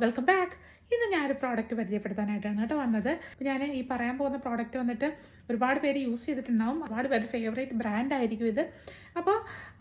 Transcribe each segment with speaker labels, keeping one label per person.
Speaker 1: Welcome back ഇന്ന് ഞാനൊരു product പരിചയപ്പെടുത്താനായിട്ടാണ് കേട്ടോ വന്നത്. ഞാൻ ഈ പറയാൻ പോകുന്ന പ്രോഡക്റ്റ് വന്നിട്ട് ഒരുപാട് പേര് യൂസ് ചെയ്തിട്ടുണ്ടാവും. ഒരുപാട് പേര് ഫേവറേറ്റ് ബ്രാൻഡ് ആയിരിക്കും ഇത്. അപ്പോൾ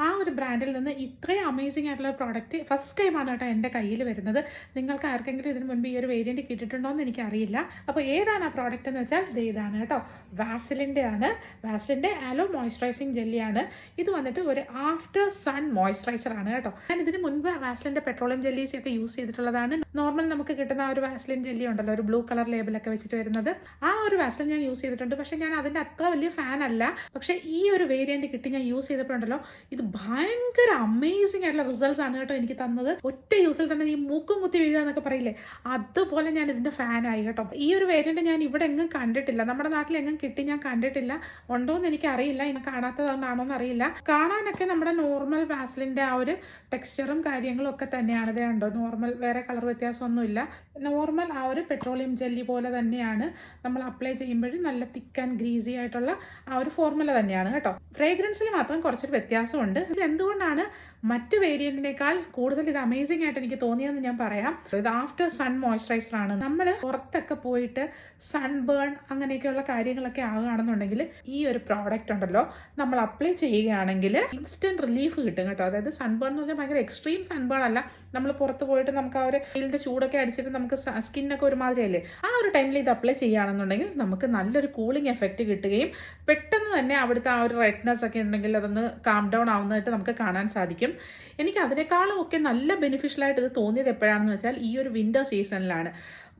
Speaker 1: ആ ഒരു ബ്രാൻഡിൽ നിന്ന് ഇത്രയും അമേസിംഗ് ആയിട്ടുള്ള പ്രോഡക്റ്റ് ഫസ്റ്റ് ടൈമാണ് കേട്ടോ എന്റെ കയ്യിൽ വരുന്നത്. നിങ്ങൾക്ക് ആർക്കെങ്കിലും ഇതിന് മുൻപ് ഈ ഒരു വേരിയന്റ് കിട്ടിയിട്ടുണ്ടോ എന്ന് എനിക്കറിയില്ല. അപ്പോൾ ഏതാണ് ആ പ്രോഡക്റ്റ് എന്ന് വെച്ചാൽ ഇത് ഇതാണ് കേട്ടോ. വാസലിന്റെ ആണ്. വാസലിന്റെ ആലോ മോയ്സ്ചറൈസിങ് ജെല്ലിയാണ് ഇത് വന്നിട്ട് ഒരു ആഫ്റ്റർ സൺ മോയ്സ്ചറൈസർ ആണ് കേട്ടോ. ഞാൻ ഇതിന് മുൻപ് വാസലിന്റെ പെട്രോളിയം ജെല്ലീസ് ഒക്കെ യൂസ് ചെയ്തിട്ടുള്ളതാണ്. നോർമൽ നമുക്ക് കിട്ടുന്ന ആ ഒരു വാസലിൻ ജെല്ലി ഉണ്ടല്ലോ ഒരു ബ്ലൂ കളർ ലേബിളൊക്കെ വെച്ചിട്ട് വരുന്നത്. ആ ഒരു വാസലിൻ ഞാൻ യൂസ് ചെയ്തിട്ടുണ്ട്. പക്ഷേ ഞാൻ അതിന്റെ അത്ര വലിയ ഫാൻ അല്ല. പക്ഷേ ഈ ഒരു വേരിയന്റ് കിട്ടി ഞാൻ യൂസ് ചെയ്തപ്പോഴുണ്ടല്ലോ ഇത് ഭയങ്കര അമേസിംഗ് ആയിട്ടുള്ള റിസൾട്ട്സ് ആണ് കേട്ടോ എനിക്ക് തന്നത്. ഒറ്റ യൂസിൽ തന്നെ ഈ മൂക്കും കുത്തി വീഴുക എന്നൊക്കെ പറയില്ലേ? അതുപോലെ ഞാൻ ഇതിന്റെ ഫാൻ ആയി കേട്ടോ. ഈ ഒരു വേരിയന്റ് ഞാൻ ഇവിടെ എങ്ങും കണ്ടിട്ടില്ല. നമ്മുടെ നാട്ടിൽ എങ്ങും കിട്ടി ഞാൻ കണ്ടിട്ടില്ല. ഉണ്ടോ എന്ന് എനിക്ക് അറിയില്ല ഇനി കാണാത്തതുകൊണ്ടാണോ എന്ന് അറിയില്ല. കാണാനൊക്കെ നമ്മുടെ നോർമൽ വാസലിന്റെ ആ ഒരു ടെക്സ്ചറും കാര്യങ്ങളും ഒക്കെ തന്നെയാണ്. ഇതേ ഉണ്ടോ നോർമൽ വേറെ കളർ വ്യത്യാസമൊന്നുമില്ല. നോർമൽ ആ ഒരു പെട്രോളിയം ജെല്ലി പോലെ തന്നെയാണ് നമ്മൾ അപ്ലൈ ചെയ്യുമ്പോഴും നല്ല തിക്ക് ആൻഡ് ഗ്രീസി ആയിട്ടുള്ള ആ ഒരു ഫോർമുല തന്നെയാണ് കേട്ടോ. ഫ്രേഗ്രൻസിൽ മാത്രം കുറച്ചൊരു വ്യത്യാസമുണ്ട്. ഇത് എന്തുകൊണ്ടാണ് മറ്റു വേരിയന്റിനേക്കാൾ കൂടുതൽ ഇത് അമേസിംഗ് ആയിട്ട് എനിക്ക് തോന്നിയതെന്ന് ഞാൻ പറയാം. ഇത് ആഫ്റ്റർ സൺ മോയ്സ്ചറൈസർ ആണ്. നമ്മൾ പുറത്തൊക്കെ പോയിട്ട് സൺബേൺ അങ്ങനെയൊക്കെയുള്ള കാര്യങ്ങളൊക്കെ ആകുകയാണെന്നുണ്ടെങ്കിൽ ഈ ഒരു പ്രോഡക്റ്റ് ഉണ്ടല്ലോ നമ്മൾ അപ്ലൈ ചെയ്യുകയാണെങ്കിൽ ഇൻസ്റ്റന്റ് റിലീഫ് കിട്ടും കേട്ടോ. അതായത് സൺബേൺ എന്ന് പറഞ്ഞാൽ ഭയങ്കര എക്സ്ട്രീം സൺബേൺ അല്ല. നമ്മൾ പുറത്ത് പോയിട്ട് നമുക്ക് ആ ഒരു വെയിലിന്റെ ചൂടൊക്കെ അടിച്ചിട്ട് നമുക്ക് സ്കിന്നൊക്കെ ഒരുമാതിരി അല്ലേ ആ ഒരു ടൈമിൽ ഇത് അപ്ലൈ ചെയ്യുകയാണെന്നുണ്ടെങ്കിൽ നമുക്ക് നല്ലൊരു കൂളിംഗ് എഫക്റ്റ് കിട്ടുകയും പെട്ടെന്ന് തന്നെ അവിടുത്തെ ആ ഒരു റെഡ്നെസ് ഒക്കെ ഉണ്ടെങ്കിൽ അതൊന്ന് കാം ഡൗൺ ആവുന്നതായിട്ട് നമുക്ക് കാണാൻ സാധിക്കും. എനിക്ക് അതിനേക്കാളും ഒക്കെ നല്ല ബെനിഫിഷ്യൽ ആയിട്ട് ഇത് തോന്നിയത് എപ്പോഴാണെന്ന് വെച്ചാൽ ഈ ഒരു വിന്റർ സീസണിലാണ്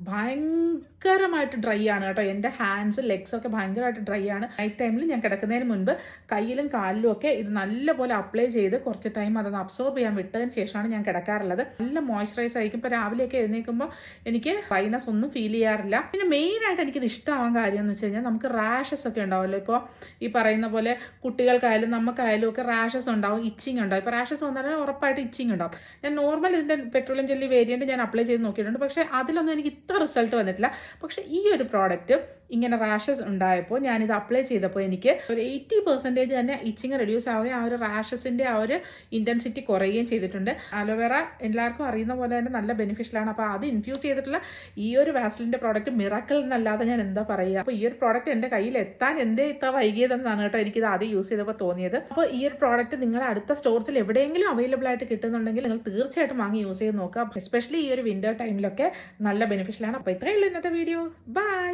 Speaker 1: ഭയങ്കരമായിട്ട് ഡ്രൈ ആണ് കേട്ടോ. എന്റെ ഹാൻഡ്സ് ലെഗ്സ് ഒക്കെ ഭയങ്കരമായിട്ട് ഡ്രൈ ആണ്. നൈറ്റ് ടൈമിൽ ഞാൻ കിടക്കുന്നതിന് മുൻപ് കയ്യിലും കാലിലും ഒക്കെ ഇത് നല്ലപോലെ അപ്ലൈ ചെയ്ത് കുറച്ച് ടൈം അതൊന്ന് അബ്സോർബ് ചെയ്യാൻ വിട്ടതിന് ശേഷമാണ് ഞാൻ കിടക്കാറുള്ളത്. നല്ല മോയ്സ്ചറൈസ് ആയിരിക്കും. ഇപ്പോൾ രാവിലെയൊക്കെ എഴുന്നേൽക്കുമ്പോൾ എനിക്ക് ഡ്രൈനസ് ഒന്നും ഫീൽ ചെയ്യാറില്ല. പിന്നെ മെയിനായിട്ട് എനിക്കിത് ഇഷ്ടമാവാൻ കാര്യം എന്ന് വെച്ച് കഴിഞ്ഞാൽ നമുക്ക് റാഷസ് ഒക്കെ ഉണ്ടാവുമല്ലോ. ഇപ്പോൾ ഈ പറയുന്ന പോലെ കുട്ടികൾക്കായാലും നമുക്കായാലും ഒക്കെ റാഷസ് ഉണ്ടാവും. ഇച്ചിങ് ഉണ്ടാവും ഇപ്പോൾ റാഷസ് വന്നാലും ഉറപ്പായിട്ട് ഇച്ചിങ് ഉണ്ടാവും. ഞാൻ നോർമൽ ഇതിന്റെ പെട്രോളിയം ജെല്ലി വേരിയന്റ് ഞാൻ അപ്ലൈ ചെയ്ത് നോക്കിയിട്ടുണ്ട്. പക്ഷേ അതിലൊന്നും എനിക്ക് ഇത്ര റിസൾട്ട് വന്നിട്ടില്ല. പക്ഷേ ഈ ഒരു പ്രോഡക്റ്റ് ഇങ്ങനെ റാഷസ് ഉണ്ടായപ്പോൾ ഞാനിത് അപ്ലൈ ചെയ്തപ്പോൾ എനിക്ക് ഒരു എയ്റ്റി പെർസെന്റേജ് തന്നെ ഇച്ചിങ് റെഡ്യൂസ് ആവുകയും ആ ഒരു റാഷസിന്റെ ആ ഒരു ഇന്റൻസിറ്റി കുറയുകയും ചെയ്തിട്ടുണ്ട്. അലോവേറ എല്ലാവർക്കും അറിയുന്ന പോലെ തന്നെ നല്ല ബെനിഫിഷ്യലാണ് അപ്പോൾ അത് ഇൻഫ്യൂസ് ചെയ്തിട്ടുള്ള ഈ ഒരു വാസലിന്റെ പ്രോഡക്റ്റ് മിറാക്കിൾ എന്നല്ലാതെ ഞാൻ എന്താ പറയുക? അപ്പോൾ ഈ ഒരു പ്രോഡക്റ്റ് എന്റെ കയ്യിൽ എത്താൻ എന്തേ ഇത്ര വൈകിയതെന്നാണ് കേട്ടോ എനിക്കിത് ആദ്യം യൂസ് ചെയ്തപ്പോൾ തോന്നിയത്. അപ്പോൾ ഈ ഒരു പ്രോഡക്റ്റ് നിങ്ങൾ അടുത്ത സ്റ്റോർസിൽ എവിടെയെങ്കിലും അവൈലബിൾ ആയിട്ട് കിട്ടുന്നുണ്ടെങ്കിൽ നിങ്ങൾ തീർച്ചയായിട്ടും വാങ്ങി യൂസ് ചെയ്ത് നോക്കുക. എസ്പെഷ്യലി ഈ ഒരു വിന്റർ ടൈമിലൊക്കെ നല്ല ബെനിഫിഷ്യലാണ് അപ്പോൾ ഇത്രയേ ഉള്ളൂ ഇന്നത്തെ വീഡിയോ ബൈ